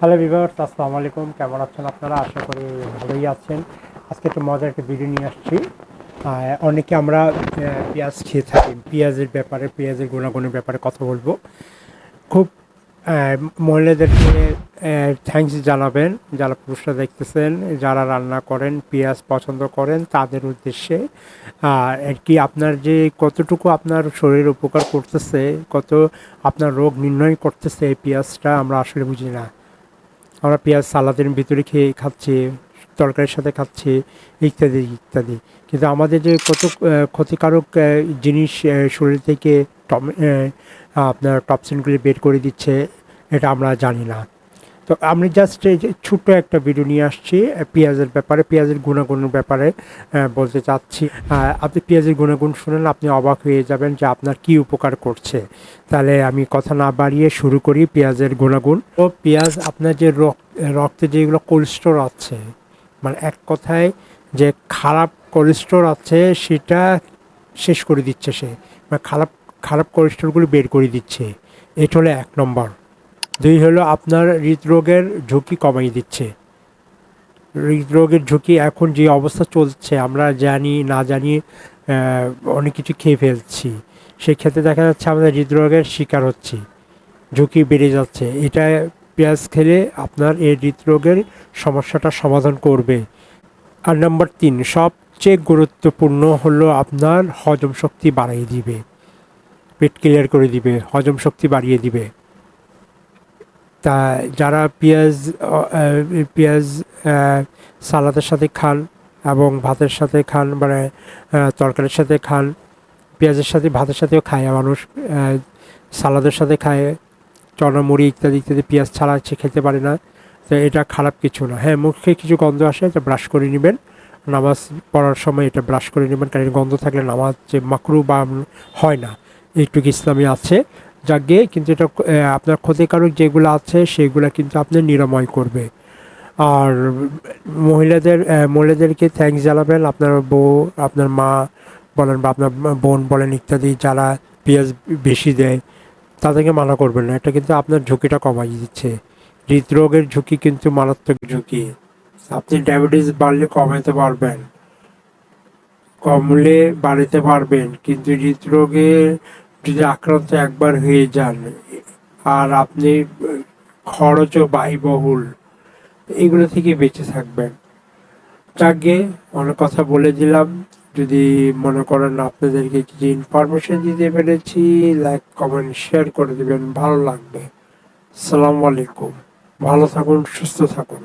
Hello বিভার আসসালামু আলাইকুম। কেমন আছেন আপনারা? আশা করি ভালোই আছেন। আজকে একটু মজার একটা ভিডিও নিয়ে আসছি। অনেকে আমরা পেঁয়াজ খেয়ে থাকি। পেঁয়াজের ব্যাপারে, পেঁয়াজের গুণাগুণের ব্যাপারে কথা বলব। খুব মহিলাদেরকে থ্যাঙ্কস জানাবেন। যারা পুরুষরা দেখতেছেন, যারা রান্না করেন, পেঁয়াজ পছন্দ করেন, তাদের উদ্দেশ্যে আর কি আপনার যে কতটুকু আপনার শরীর উপকার করতেছে, কত আপনার রোগ নির্ণয় করতেছে এই পেঁয়াজটা আমরা আসলে বুঝি না। আমরা পেঁয়াজ সালাদের ভিতরে খেয়ে খাচ্ছি, তরকারির সাথে খাচ্ছি, ইত্যাদি ইত্যাদি। কিন্তু আমাদের যে কত ক্ষতিকারক জিনিস শরীর থেকে টম আপনার টপসিনগুলি বের করে দিচ্ছে, এটা আমরা জানি না। তো আমি জাস্ট এই যে ছোট্ট একটা ভিডিও নিয়ে আসছি পেঁয়াজের ব্যাপারে, পেঁয়াজের গুণাগুণের ব্যাপারে বলতে চাচ্ছি। আপনি পেঁয়াজের গুণাগুণ শুনেন আপনি অবাক হয়ে যাবেন যে আপনার কি উপকার করছে। তাহলে আমি কথা না বাড়িয়ে শুরু করি পেঁয়াজের গুণাগুণ। ও পেঁয়াজ আপনার যে রক- রক্তে যেগুলো কোলেস্টোর আছে মানে এক কথায় যে খারাপ কোলেস্টোর আছে, সেটা শেষ করে দিচ্ছে সে। মানে খারাপ খারাপ কোলেস্টোরগুলো বের করে দিচ্ছে। এটা হলো এক নম্বর। দুই হলো আপনার হৃদরোগের ঝুঁকি কমাই দিচ্ছে। হৃদরোগের ঝুঁকি এখন যে অবস্থা চলছে, আমরা জানি, না জানি অনেক কিছু খেয়ে ফেলছি। সেক্ষেত্রে দেখা যাচ্ছে আমাদের হৃদরোগের শিকার হচ্ছি, ঝুঁকি বেড়ে যাচ্ছে। এটা পেঁয়াজ খেলে আপনার এই হৃদরোগের সমস্যাটা সমাধান করবে। আর নাম্বার তিন, সবচেয়ে গুরুত্বপূর্ণ হলো আপনার হজম শক্তি বাড়িয়ে দিবে। পেট ক্লিয়ার করে দিবে, হজম শক্তি বাড়িয়ে দিবে। তা যারা পেঁয়াজ পেঁয়াজ সালাদের সাথে খান এবং ভাতের সাথে খান মানে তরকারির সাথে খান, পেঁয়াজের সাথে, ভাতের সাথেও খায় মানুষ সালাদের সাথে খায় চনা মুড়ি ইত্যাদি ইত্যাদি পেঁয়াজ ছাড়া সে খেতে পারে না। তো এটা খারাপ কিছু না। হ্যাঁ মুখে কিছু গন্ধ আসে, এটা ব্রাশ করে নেবেন। নামাজ পড়ার সময় এটা ব্রাশ করে নেবেন, কারণ গন্ধ থাকলে নামাজ যে মাকরু বা হয় না একটু ইসলামী আছে। যাকে কিন্তু এটা আপনার ক্ষতিকারক যেগুলো আছে, সেগুলো কিন্তু আপনি নিরাময় করবে। আর মহিলাদের মহিলাদেরকে থ্যাঙ্কস জানাবেন। আপনার বউ, আপনার মা বলেন বা আপনার বোন বলেন ইত্যাদি, যারা পেঁয়াজ বেশি দেয়, তাদেরকে মানা করবেন না। এটা কিন্তু আপনার ঝুঁকিটা কমাই দিচ্ছে। হৃদরোগের ঝুঁকি কিন্তু মারাত্মক ঝুঁকি। আপনি ডায়াবেটিস বাড়লে কমাতে পারবেন। কমলে বাড়াতে পারবেন, কিন্তু হৃদরোগে যদি আক্রান্ত একবার হয়ে যান, আর আপনি খরচ ও ব্যয়বহুল, এগুলো থেকে বেঁচে থাকবেন। যাকে অনেক কথা বলে দিলাম, যদি মনে করেন আপনাদেরকে কিছু ইনফরমেশন দিতে পেরেছি লাইক কমেন্ট শেয়ার করে দিবেন, ভালো লাগবে। সালাম আলাইকুম। ভালো থাকুন, সুস্থ থাকুন।